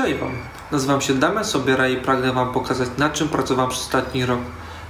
Cześć Wam, nazywam się Damian Sobiera i pragnę Wam pokazać na czym pracowałem przez ostatni rok.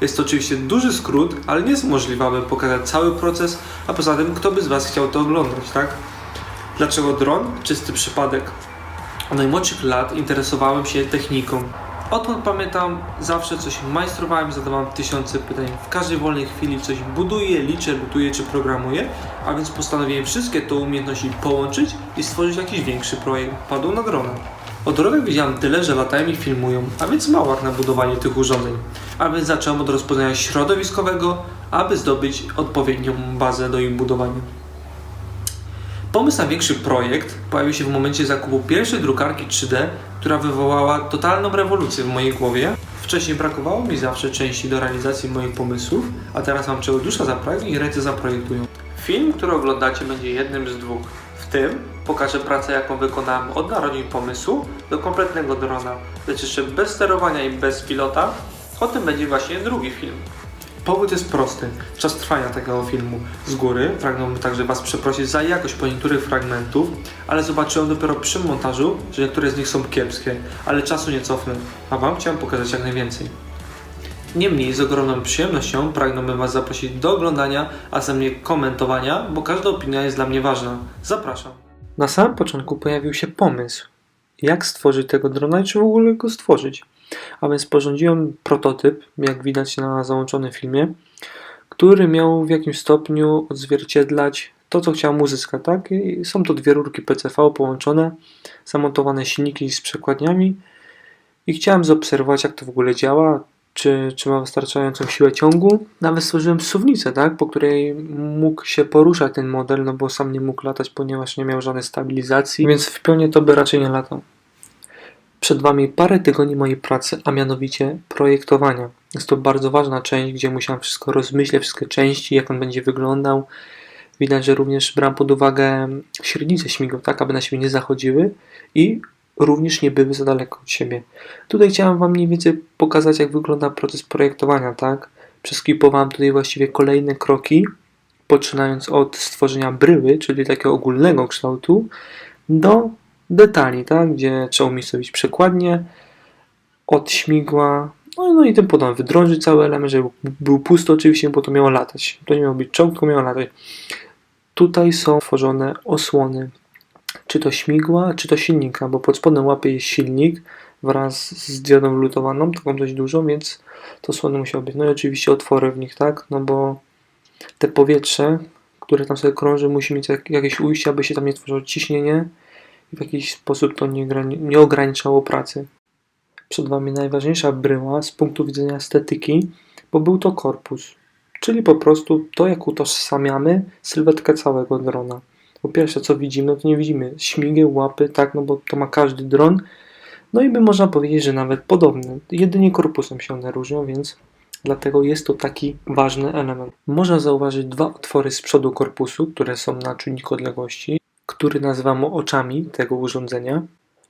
Jest to oczywiście duży skrót, ale nie jest możliwe, aby pokazać cały proces, a poza tym kto by z Was chciał to oglądać, tak? Dlaczego dron? Czysty przypadek. Od najmłodszych lat interesowałem się techniką. Odkąd pamiętam, zawsze coś majstrowałem zadawałem tysiące pytań. W każdej wolnej chwili coś buduję, liczę, lutuję czy programuję, a więc postanowiłem wszystkie te umiejętności połączyć i stworzyć jakiś większy projekt. Padł na drona. O drogach widziałem tyle, że latają i filmują, a więc mało jak na budowanie tych urządzeń. A więc zacząłem od rozpoznania środowiskowego, aby zdobyć odpowiednią bazę do ich budowania. Pomysł na większy projekt pojawił się w momencie zakupu pierwszej drukarki 3D, która wywołała totalną rewolucję w mojej głowie. Wcześniej brakowało mi zawsze części do realizacji moich pomysłów, a teraz mam czego dusza zapragnie i ręce zaprojektują. Film, który oglądacie będzie jednym z dwóch. Tym pokażę pracę, jaką wykonałem od narodzin pomysłu do kompletnego drona, lecz jeszcze bez sterowania i bez pilota. O tym będzie właśnie drugi film. Powód jest prosty. Czas trwania tego filmu z góry. Pragnąłbym także Was przeprosić za jakość po niektórych fragmentów, ale zobaczyłem dopiero przy montażu, że niektóre z nich są kiepskie, ale czasu nie cofnę, a Wam chciałem pokazać jak najwięcej. Niemniej z ogromną przyjemnością pragnąłbym Was zaprosić do oglądania, a ze mnie komentowania, bo każda opinia jest dla mnie ważna. Zapraszam. Na samym początku pojawił się pomysł, jak stworzyć tego drona i czy w ogóle go stworzyć. A więc sporządziłem prototyp, jak widać na załączonym filmie, który miał w jakimś stopniu odzwierciedlać to, co chciałem uzyskać. Tak? Są to dwie rurki PCV połączone, zamontowane silniki z przekładniami i chciałem zaobserwować, jak to w ogóle działa, czy, czy ma wystarczającą siłę ciągu. Nawet stworzyłem suwnicę, tak? po której mógł się poruszać ten model, no bo sam nie mógł latać, ponieważ nie miał żadnej stabilizacji, więc w pionie to by raczej nie latał. Przed Wami parę tygodni mojej pracy, a mianowicie projektowania. Jest to bardzo ważna część, gdzie musiałem wszystko rozmyśleć, wszystkie części, jak on będzie wyglądał. Widać, że również brałem pod uwagę średnice śmigów, tak aby na siebie nie zachodziły i również nie były za daleko od siebie. Tutaj chciałem Wam mniej więcej pokazać, jak wygląda proces projektowania, tak? Przeskipowałem tutaj właściwie kolejne kroki, poczynając od stworzenia bryły, czyli takiego ogólnego kształtu, do detali, tak? Gdzie trzeba umiejscowić przekładnie od śmigła, no, no i tym podobne. Wydrążyć cały element, żeby był pusty oczywiście, bo to miało latać. To nie miało być czołg, tylko miało latać. Tutaj są tworzone osłony, czy to śmigła, czy to silnika, bo pod spodem łapy jest silnik wraz z diodą lutowaną, taką dość dużą, więc to osłony musiały być. No i oczywiście otwory w nich, tak? No bo te powietrze, które tam sobie krąży, musi mieć jak, jakieś ujście, aby się tam nie tworzyło ciśnienie i w jakiś sposób to nie, nie ograniczało pracy. Przed Wami najważniejsza bryła z punktu widzenia estetyki, bo był to korpus, czyli po prostu to, jak utożsamiamy sylwetkę całego drona. Po pierwsze, co widzimy, to nie widzimy śmigieł, łapy, tak, no bo to ma każdy dron. No i by można powiedzieć, że nawet podobny. Jedynie korpusem się one różnią, więc dlatego jest to taki ważny element. Można zauważyć dwa otwory z przodu korpusu, które są na czujniku odległości, który nazywamy oczami tego urządzenia.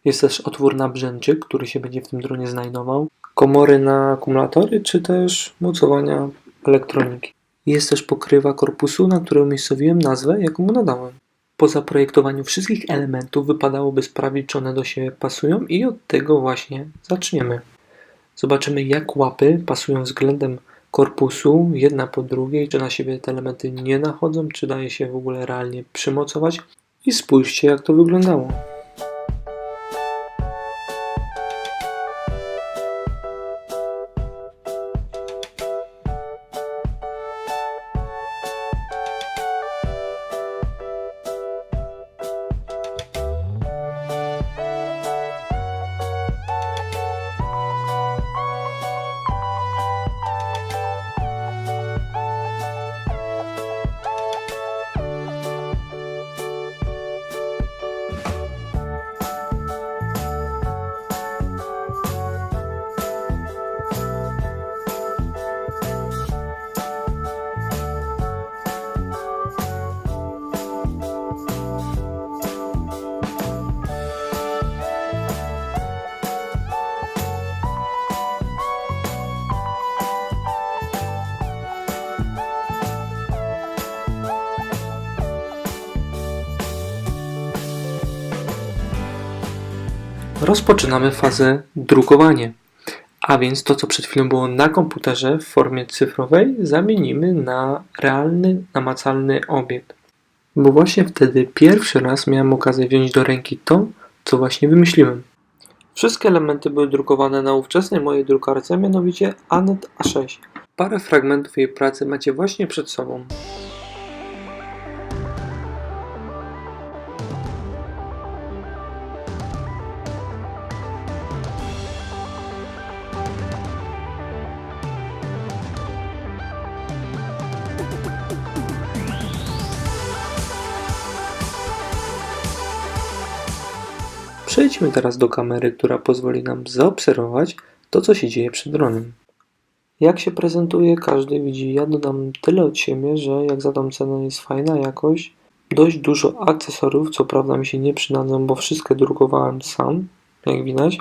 Jest też otwór na brzęczyk, który się będzie w tym dronie znajdował. Komory na akumulatory, czy też mocowania elektroniki. Jest też pokrywa korpusu, na której umiejscowiłem nazwę, jaką mu nadałem. Po zaprojektowaniu wszystkich elementów wypadałoby sprawdzić, czy one do siebie pasują i od tego właśnie zaczniemy. Zobaczymy, jak łapy pasują względem korpusu, jedna po drugiej, czy na siebie te elementy nie nachodzą, czy daje się w ogóle realnie przymocować. I spójrzcie, jak to wyglądało. Rozpoczynamy fazę drukowanie. A więc to, co przed chwilą było na komputerze w formie cyfrowej, zamienimy na realny, namacalny obiekt. Bo właśnie wtedy pierwszy raz miałem okazję wziąć do ręki to, co właśnie wymyśliłem. Wszystkie elementy były drukowane na ówczesnej mojej drukarce, mianowicie Anet A6. Parę fragmentów jej pracy macie właśnie przed sobą. Przejdźmy teraz do kamery, która pozwoli nam zaobserwować to, co się dzieje przed dronem. Jak się prezentuje, każdy widzi. Ja dodam tyle od siebie, że jak za tą cenę jest fajna jakość, dość dużo akcesoriów, co prawda mi się nie przydadzą, bo wszystkie drukowałem sam, jak widać.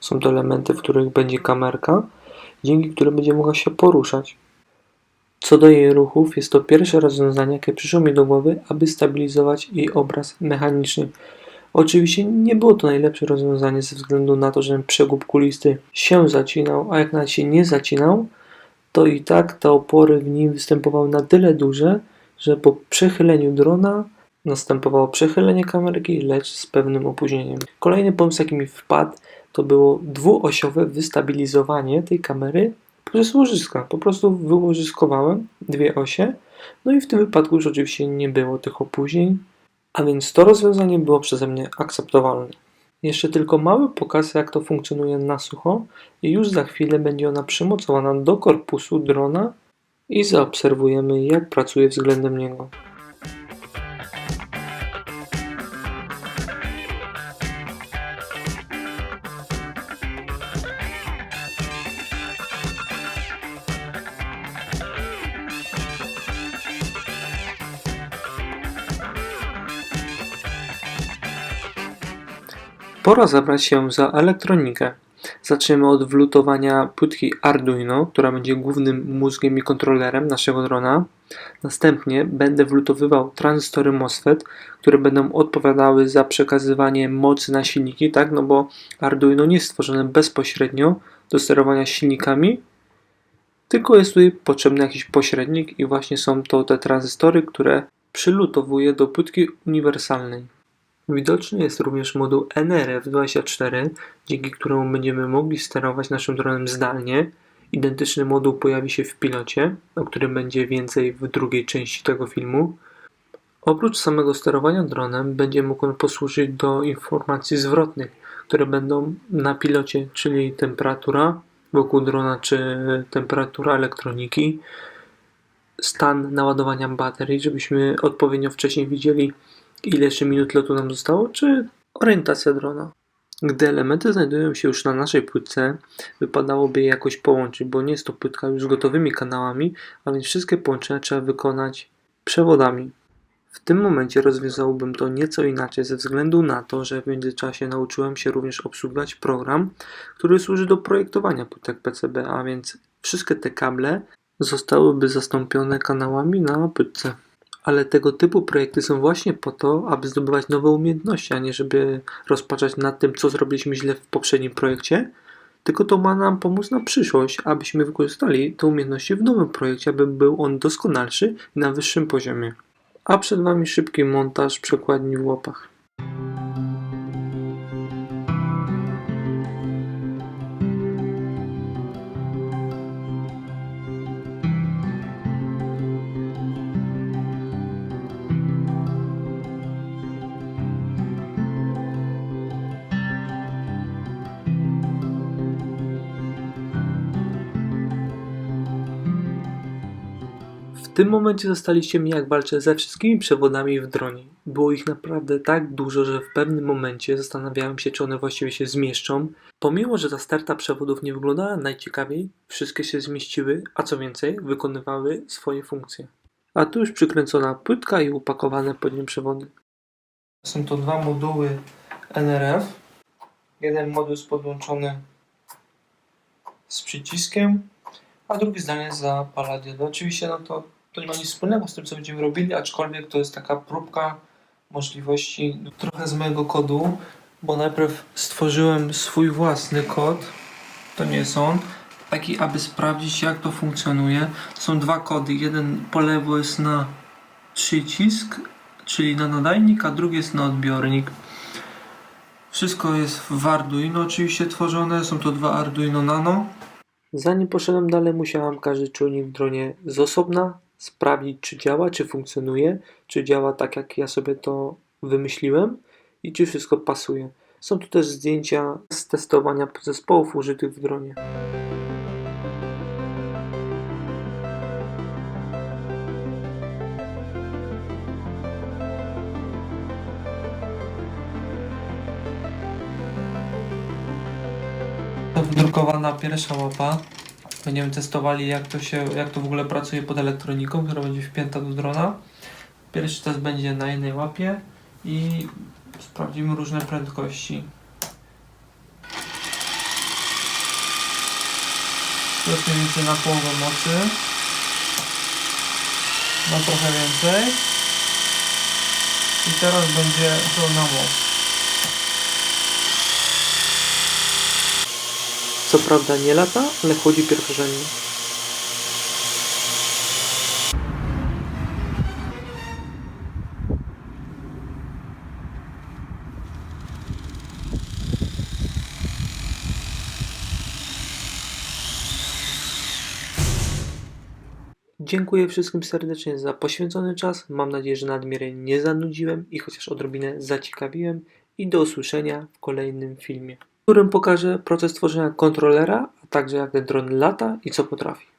Są to elementy, w których będzie kamerka, dzięki której będzie mogła się poruszać. Co do jej ruchów, jest to pierwsze rozwiązanie, jakie przyszło mi do głowy, aby stabilizować jej obraz mechanicznie. Oczywiście nie było to najlepsze rozwiązanie ze względu na to, że przegub kulisty się zacinał, a jak nawet się nie zacinał, to i tak te opory w nim występowały na tyle duże, że po przechyleniu drona następowało przechylenie kamerki, lecz z pewnym opóźnieniem. Kolejny pomysł, jaki mi wpadł, to było dwuosiowe wystabilizowanie tej kamery przez łożyska. Po prostu wyłożyskowałem dwie osie, no i w tym wypadku już oczywiście nie było tych opóźnień, a więc to rozwiązanie było przeze mnie akceptowalne. Jeszcze tylko mały pokaz, jak to funkcjonuje na sucho, i już za chwilę będzie ona przymocowana do korpusu drona i zaobserwujemy, jak pracuje względem niego. Pora zabrać się za elektronikę. Zaczniemy od wlutowania płytki Arduino, która będzie głównym mózgiem i kontrolerem naszego drona. Następnie będę wlutowywał tranzystory MOSFET, które będą odpowiadały za przekazywanie mocy na silniki, tak? No bo Arduino nie jest stworzone bezpośrednio do sterowania silnikami, tylko jest tutaj potrzebny jakiś pośrednik i właśnie są to te tranzystory, które przylutowuję do płytki uniwersalnej. Widoczny jest również moduł NRF24, dzięki któremu będziemy mogli sterować naszym dronem zdalnie. Identyczny moduł pojawi się w pilocie, o którym będzie więcej w drugiej części tego filmu. Oprócz samego sterowania dronem będzie mógł on posłużyć do informacji zwrotnych, które będą na pilocie, czyli temperatura wokół drona, czy temperatura elektroniki, stan naładowania baterii, żebyśmy odpowiednio wcześniej widzieli, ile jeszcze minut lotu nam zostało, czy orientacja drona. Gdy elementy znajdują się już na naszej płytce, wypadałoby je jakoś połączyć, bo nie jest to płytka już z gotowymi kanałami, a więc wszystkie połączenia trzeba wykonać przewodami. W tym momencie rozwiązałbym to nieco inaczej, ze względu na to, że w międzyczasie nauczyłem się również obsługiwać program, który służy do projektowania płytek PCB, a więc wszystkie te kable zostałyby zastąpione kanałami na płytce. Ale tego typu projekty są właśnie po to, aby zdobywać nowe umiejętności, a nie żeby rozpaczać nad tym, co zrobiliśmy źle w poprzednim projekcie, tylko to ma nam pomóc na przyszłość, abyśmy wykorzystali te umiejętności w nowym projekcie, aby był on doskonalszy i na wyższym poziomie. A przed Wami szybki montaż przekładni w łopach. Tym momencie zostaliście mi jak walczę ze wszystkimi przewodami w dronie. Było ich naprawdę tak dużo, że w pewnym momencie zastanawiałem się, czy one właściwie się zmieszczą. Pomimo, że ta sterta przewodów nie wyglądała najciekawiej, wszystkie się zmieściły, a co więcej, wykonywały swoje funkcje. A tu już przykręcona płytka i upakowane pod nią przewody. Są to dwa moduły NRF. Jeden moduł jest podłączony z przyciskiem, a drugi zdalnie zapala diodę. Oczywiście no to, to nie ma nic wspólnego z tym, co będziemy robili, aczkolwiek to jest taka próbka możliwości trochę z mojego kodu, Bo najpierw stworzyłem swój własny kod, to nie on, taki aby sprawdzić jak to funkcjonuje. Są dwa kody, jeden po lewo jest na przycisk, czyli na nadajnik, a drugi jest na odbiornik. Wszystko jest w Arduino oczywiście tworzone, są to dwa Arduino Nano. Zanim poszedłem dalej, musiałem każdy czujnik w dronie z osobna sprawdzić, czy działa, czy funkcjonuje, czy działa tak, jak ja sobie to wymyśliłem i czy wszystko pasuje. Są tu też zdjęcia z testowania zespołów użytych w dronie. Wydrukowana pierwsza mapa. Będziemy testowali jak to się, jak to w ogóle pracuje pod elektroniką, która będzie wpięta do drona. Pierwszy test będzie na jednej łapie i sprawdzimy różne prędkości. To jest mniej więcej na połowę mocy. Na trochę więcej. I teraz będzie to na moc. Co prawda nie lata, ale chodzi pierwszorzędnie. Dziękuję wszystkim serdecznie za poświęcony czas. Mam nadzieję, że nadmiernie nie zanudziłem i chociaż odrobinę zaciekawiłem. I do usłyszenia w kolejnym filmie, którym pokażę proces tworzenia kontrolera, a także jak ten dron lata i co potrafi.